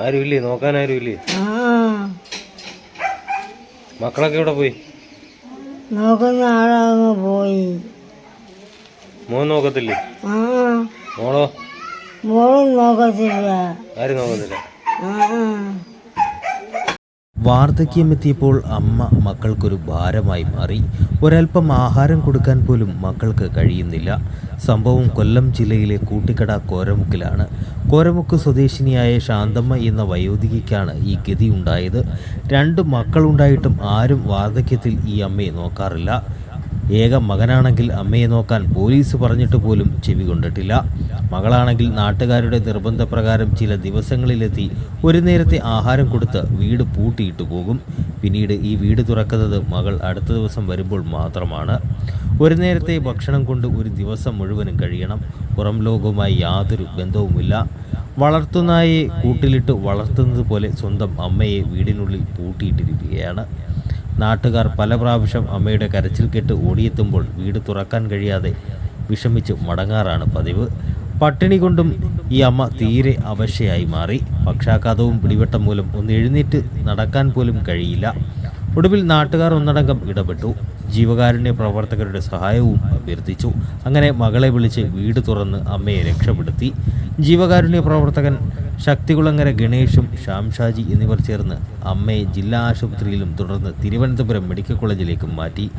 ആരുമില്ലേ? നോക്കാൻ ആരുമില്ലേ? മക്കളൊക്കെ ഇവിടെ പോയി? നോക്കുന്ന ആളങ്ങ് പോയി. മോൻ നോക്കത്തില്ലേ? മോളോ? മോളും നോക്കത്തില്ല. ആരും നോക്കത്തില്ല. ആ. വാർദ്ധക്യമെത്തിയപ്പോൾ അമ്മ മക്കൾക്കൊരു ഭാരമായി മാറി. ഒരൽപ്പം ആഹാരം കൊടുക്കാൻ പോലും മക്കൾക്ക് കഴിയുന്നില്ല. സംഭവം കൊല്ലം ജില്ലയിലെ കൂട്ടിക്കട കോരമുക്കിലാണ്. കോരമുക്ക് സ്വദേശിനിയായ ശാന്തമ്മ എന്ന വയോധികയ്ക്കാണ് ഈ ഗതി ഉണ്ടായത്. രണ്ട് മക്കളുണ്ടായിട്ടും ആരും വാർദ്ധക്യത്തിൽ ഈ അമ്മയെ നോക്കാറില്ല. ഏക മകനാണെങ്കിൽ അമ്മയെ നോക്കാൻ പോലീസ് പറഞ്ഞിട്ട് പോലും ചെവി കൊണ്ടിട്ടില്ല. മകളാണെങ്കിൽ നാട്ടുകാരുടെ നിർബന്ധപ്രകാരം ചില ദിവസങ്ങളിലെത്തി ഒരു നേരത്തെ ആഹാരം കൊടുത്ത് വീട് പൂട്ടിയിട്ട് പോകും. പിന്നീട് ഈ വീട് തുറക്കുന്നത് മകൾ അടുത്ത ദിവസം വരുമ്പോൾ മാത്രമാണ്. ഒരു നേരത്തെ ഭക്ഷണം കൊണ്ട് ഒരു ദിവസം മുഴുവനും കഴിയണം. പുറം ലോകവുമായി യാതൊരു ബന്ധവുമില്ല. വളർത്തുനായെ കൂട്ടിലിട്ട് വളർത്തുന്നത് പോലെ സ്വന്തം അമ്മയെ വീടിനുള്ളിൽ പൂട്ടിയിട്ടിരിക്കുകയാണ്. നാട്ടുകാർ പല പ്രാവശ്യം അമ്മയുടെ കരച്ചിൽ കെട്ട് ഓടിയെത്തുമ്പോൾ വീട് തുറക്കാൻ കഴിയാതെ വിഷമിച്ച് മടങ്ങാറാണ് പതിവ്. പട്ടിണി കൊണ്ടും ഈ അമ്മ തീരെ അവശയായി മാറി. പക്ഷാഘാതവും പിടിവെട്ടം മൂലം ഒന്ന് എഴുന്നേറ്റ് നടക്കാൻ പോലും കഴിയില്ല. ഒടുവിൽ നാട്ടുകാർ ഒന്നടങ്കം ഇടപെട്ടു. ജീവകാരുണ്യ പ്രവർത്തകരുടെ സഹായവും അഭ്യർത്ഥിച്ചു. അങ്ങനെ മകളെ വിളിച്ച് വീട് തുറന്ന് അമ്മയെ രക്ഷപ്പെടുത്തി. ജീവകാരുണ്യ പ്രവർത്തകൻ ശക്തികുളങ്ങര ഗണേഷും ശ്യാം ഷാജി എന്നിവർ ചേർന്ന് അമ്മയെ ജില്ലാ ആശുപത്രിയിലും തുടർന്ന് തിരുവനന്തപുരം മെഡിക്കൽ കോളേജിലേക്കും മാറ്റി.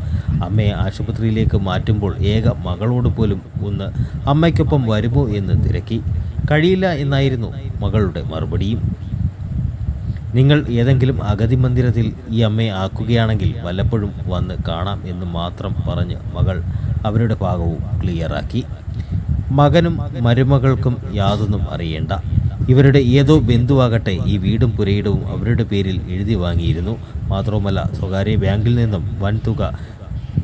അമ്മയെ ആശുപത്രിയിലേക്ക് മാറ്റുമ്പോൾ ഏക മകളോട് പോലും ഒന്ന് അമ്മയ്ക്കൊപ്പം വരുമോ എന്ന് തിരക്കി. കഴിയില്ല എന്നായിരുന്നു മകളുടെ മറുപടിയും. നിങ്ങൾ ഏതെങ്കിലും അഗതി മന്ദിരത്തിൽ ഈ അമ്മയെ ആക്കുകയാണെങ്കിൽ വല്ലപ്പോഴും വന്ന് കാണാം എന്ന് മാത്രം പറഞ്ഞ് മകൾ അവരുടെ ഭാഗവും ക്ലിയറാക്കി. മകനും മരുമകൾക്കും യാതൊന്നും അറിയേണ്ട. ഇവരുടെ ഏതോ ബന്ധുവാകട്ടെ ഈ വീടും പുരയിടവും അവരുടെ പേരിൽ എഴുതി വാങ്ങിയിരുന്നു. മാത്രവുമല്ല സ്വകാര്യ ബാങ്കിൽ നിന്നും വൻതുക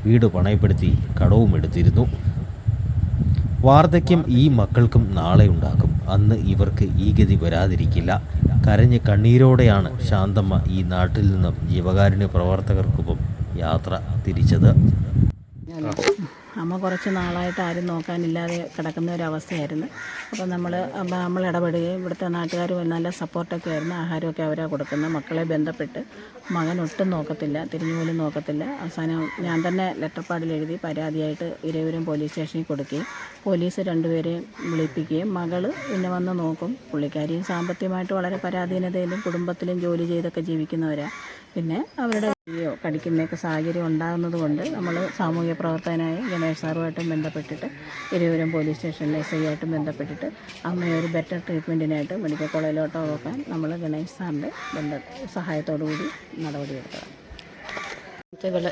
വീട് പണയപ്പെടുത്തി കടവും എടുത്തിരുന്നു. വാർദ്ധക്യം ഈ മക്കൾക്കും നാളെ ഉണ്ടാകും. അന്ന് ഇവർക്ക് ഈ ഗതി വരാതിരിക്കില്ല. കരഞ്ഞ് കണ്ണീരോടെയാണ് ശാന്തമ്മ ഈ നാട്ടിൽ നിന്നും ജീവകാരുണ്യ പ്രവർത്തകർക്കൊപ്പം യാത്ര തിരിച്ചത്. അമ്മ കുറച്ച് നാളായിട്ട് ആരും നോക്കാനില്ലാതെ കിടക്കുന്ന ഒരവസ്ഥയായിരുന്നു അപ്പോൾ നമ്മൾ നമ്മൾ ഇടപെടുകയും ഇവിടുത്തെ നാട്ടുകാർ നല്ല സപ്പോർട്ടൊക്കെ ആയിരുന്നു. ആഹാരമൊക്കെ അവരാ കൊടുക്കുന്നത് മക്കളെ ബന്ധപ്പെട്ട് മകൻ ഒട്ടും നോക്കത്തില്ല തിരിഞ്ഞു പോലും നോക്കത്തില്ല. അവസാനം ഞാൻ തന്നെ ലെറ്റർ പാഡിൽ എഴുതി പരാതിയായിട്ട് ഇരയൂരും പോലീസ് സ്റ്റേഷനിൽ കൊടുക്കുകയും പോലീസ് രണ്ടുപേരെയും വിളിപ്പിക്കുകയും മകൾ പിന്നെ വന്ന് നോക്കും. പുള്ളിക്കാരിയും സാമ്പത്തികമായിട്ട് വളരെ പരാധീനതയിലും കുടുംബത്തിലും ജോലി ചെയ്തൊക്കെ ജീവിക്കുന്നവരാണ് പിന്നെ അവരുടെ കയ്യോ കടിക്കുന്നൊക്കെ സാഹചര്യം ഉണ്ടാകുന്നത് കൊണ്ട് നമ്മൾ സാമൂഹ്യ പ്രവർത്തകനായ ഗണേഷ് സാറുമായിട്ടും ബന്ധപ്പെട്ടിട്ട് ഇരുവരും പോലീസ് സ്റ്റേഷനിലെ എസ് ഐ ആയിട്ടും ബന്ധപ്പെട്ടിട്ട് അമ്മയെ ഒരു ബെറ്റർ ട്രീറ്റ്മെന്റിനായിട്ട് മെഡിക്കൽ കോളേജിലോട്ടോ നോക്കാൻ നമ്മൾ ഗണേഷ് സാറിന്റെ ബന്ധ സഹായത്തോടു കൂടി നടപടിയെടുത്തതാണ്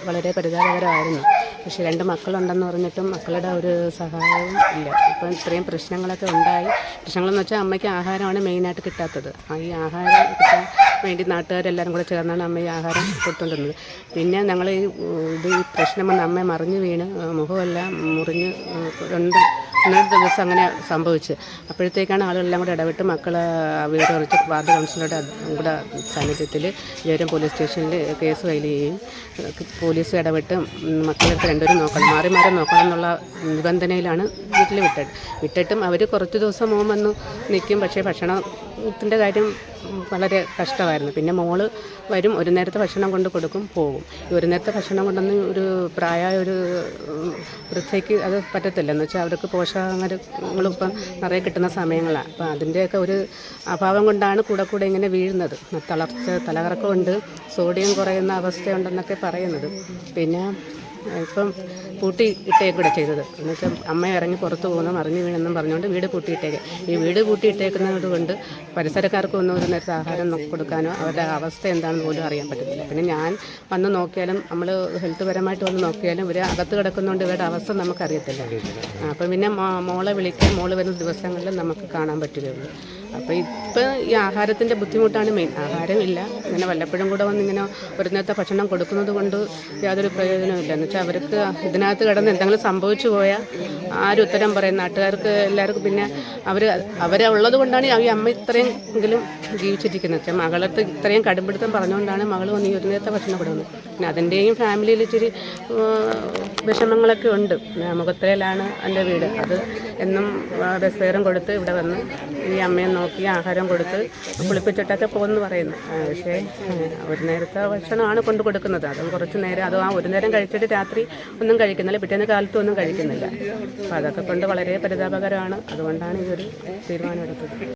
വളരെ പരിതാപകരമായിരുന്നു. പക്ഷേ രണ്ട് മക്കളുണ്ടെന്ന് പറഞ്ഞിട്ടും മക്കളുടെ ഒരു സഹായവും ഇല്ല. ഇപ്പം ഇത്രയും പ്രശ്നങ്ങളൊക്കെ ഉണ്ടായി. പ്രശ്നങ്ങളെന്ന് വെച്ചാൽ അമ്മയ്ക്ക് ആഹാരമാണ് മെയിനായിട്ട് കിട്ടാത്തത്. ഈ ആഹാരം കിട്ടാൻ വേണ്ടി നാട്ടുകാരെല്ലാവരും കൂടെ ചേർന്നാണ് അമ്മ ഈ ആഹാരം കൊടുത്തുകൊണ്ടിരുന്നത്. പിന്നെ ഞങ്ങൾ ഈ ഇത് ഈ പ്രശ്നം വന്ന് അമ്മ മറിഞ്ഞു വീണ് മുഖമെല്ലാം മുറിഞ്ഞ് രണ്ട് ഒന്നര ദിവസം അങ്ങനെ സംഭവിച്ചു അപ്പോഴത്തേക്കാണ് ആളുകളെല്ലാം കൂടെ ഇടപെട്ട് മക്കളെ വീട് കുറച്ച് വാർഡ് കൗൺസിലറുടെ കൂടെ സാന്നിധ്യത്തിൽ ജയരം പോലീസ് സ്റ്റേഷനിൽ കേസ് ഫയൽ ചെയ്യും പോലീസ് ഇടപെട്ട് മക്കളെടുത്ത് രണ്ടുപേരും നോക്കണം മാറി മാറി നോക്കണം എന്നുള്ള നിബന്ധനയിലാണ് വീട്ടിൽ വിട്ടത്. വിട്ടിട്ടും അവർ കുറച്ച് ദിവസം മോൻ വന്ന് നിൽക്കും പക്ഷേ ഭക്ഷണത്തിന്റെ കാര്യം വളരെ കഷ്ടമായിരുന്നു. പിന്നെ മോൾ വരും ഒരു നേരത്തെ ഭക്ഷണം കൊണ്ട് കൊടുക്കും പോകും ഒരു നേരത്തെ ഭക്ഷണം കൊണ്ടൊന്നും ഒരു പ്രായമായ ഒരു വൃദ്ധയ്ക്ക് അത് പറ്റത്തില്ല. എന്ന് വെച്ചാൽ അവർക്ക് പോഷകങ്ങളും ഇപ്പം നിറയെ കിട്ടുന്ന സമയങ്ങളാണ് അപ്പം അതിന്റെയൊക്കെ ഒരു അഭാവം കൊണ്ടാണ് കൂടെ കൂടെ ഇങ്ങനെ വീഴുന്നത്. തളർച്ച തലകറക്കമുണ്ട് സോഡിയം കുറയുന്ന അവസ്ഥയുണ്ടെന്നൊക്കെ പറയുന്നത്. പിന്നെ ഇപ്പം പൂട്ടി ഇട്ടേക്കൂടെ ചെയ്തത്. എന്നുവെച്ചാൽ അമ്മ ഇറങ്ങി പുറത്ത് പോകുന്നു. മറിഞ്ഞു വീണെന്നും പറഞ്ഞുകൊണ്ട് വീട് പൂട്ടിയിട്ടേക്ക്. ഈ വീട് പൂട്ടിയിട്ടേക്കുന്നത് കൊണ്ട് പരിസരക്കാർക്കൊന്നും ഒരു നേരത്തെ ആഹാരം കൊടുക്കാനോ അവരുടെ അവസ്ഥ എന്താണെന്ന് പോലും അറിയാൻ പറ്റുന്നില്ല പിന്നെ ഞാൻ വന്ന് നോക്കിയാലും നമ്മൾ ഹെൽത്ത് പരമായിട്ട് വന്ന് നോക്കിയാലും ഇവർ അകത്ത് കിടക്കുന്നതുകൊണ്ട് ഇവരുടെ അവസ്ഥ നമുക്കറിയത്തില്ല. അപ്പം പിന്നെ മോളെ വിളിക്കാൻ മോൾ വരുന്ന ദിവസങ്ങളിൽ നമുക്ക് കാണാൻ പറ്റുകയുള്ളൂ. അപ്പോൾ ഇപ്പം ഈ ആഹാരത്തിന്റെ ബുദ്ധിമുട്ടാണ് മെയിൻ. ആഹാരമില്ല. ഇങ്ങനെ വല്ലപ്പോഴും കൂടെ വന്ന് ഇങ്ങനെ ഒരു നേരത്തെ ഭക്ഷണം കൊടുക്കുന്നത് കൊണ്ട് യാതൊരു പ്രയോജനമില്ല എന്ന് വെച്ചാൽ അവർക്ക് ഇതിനകത്ത് കിടന്ന് എന്തെങ്കിലും സംഭവിച്ചു പോയാൽ ആരും ഉത്തരം പറയും. നാട്ടുകാർക്ക് എല്ലാവർക്കും പിന്നെ അവർ അവരെ ഉള്ളത് കൊണ്ടാണ് ഈ അമ്മ ഇത്രയും എങ്കിലും ജീവിച്ചിരിക്കുന്നത്. വെച്ചാൽ മകളടുത്ത് ഇത്രയും കടുംപിടുത്തം പറഞ്ഞുകൊണ്ടാണ് മകൾ വന്ന് ഈ ഒരു നേരത്തെ ഭക്ഷണം കൊടുക്കുന്നത്. പിന്നെ അതിന്റെയും ഫാമിലിയിൽ ഇച്ചിരി വിഷമങ്ങളൊക്കെ ഉണ്ട്. ആ, മുഖത്തേലാണ് എന്റെ വീട്. അത് എന്നും ബസ് ഫെയറും കൊടുത്ത് ഇവിടെ വന്ന് ഈ അമ്മയെ നോക്കി ആഹാരം കൊടുത്ത് കുളിപ്പിച്ചിട്ടൊക്കെ പോകുമെന്ന് പറയുന്നു. പക്ഷേ ഒരു നേരത്തെ ഭക്ഷണമാണ് കൊണ്ട് കൊടുക്കുന്നത്. അതും കുറച്ച് നേരം അതും ആ ഒരു നേരം കഴിച്ചിട്ട് രാത്രി ഒന്നും കഴിക്കുന്നില്ല പിറ്റേന്ന് കാലത്തും ഒന്നും കഴിക്കുന്നില്ല. അപ്പോൾ അതൊക്കെ കൊണ്ട് വളരെ പരിതാപകരമാണ്. അതുകൊണ്ടാണ് ഈ ഒരു തീരുമാനം എടുത്തത്.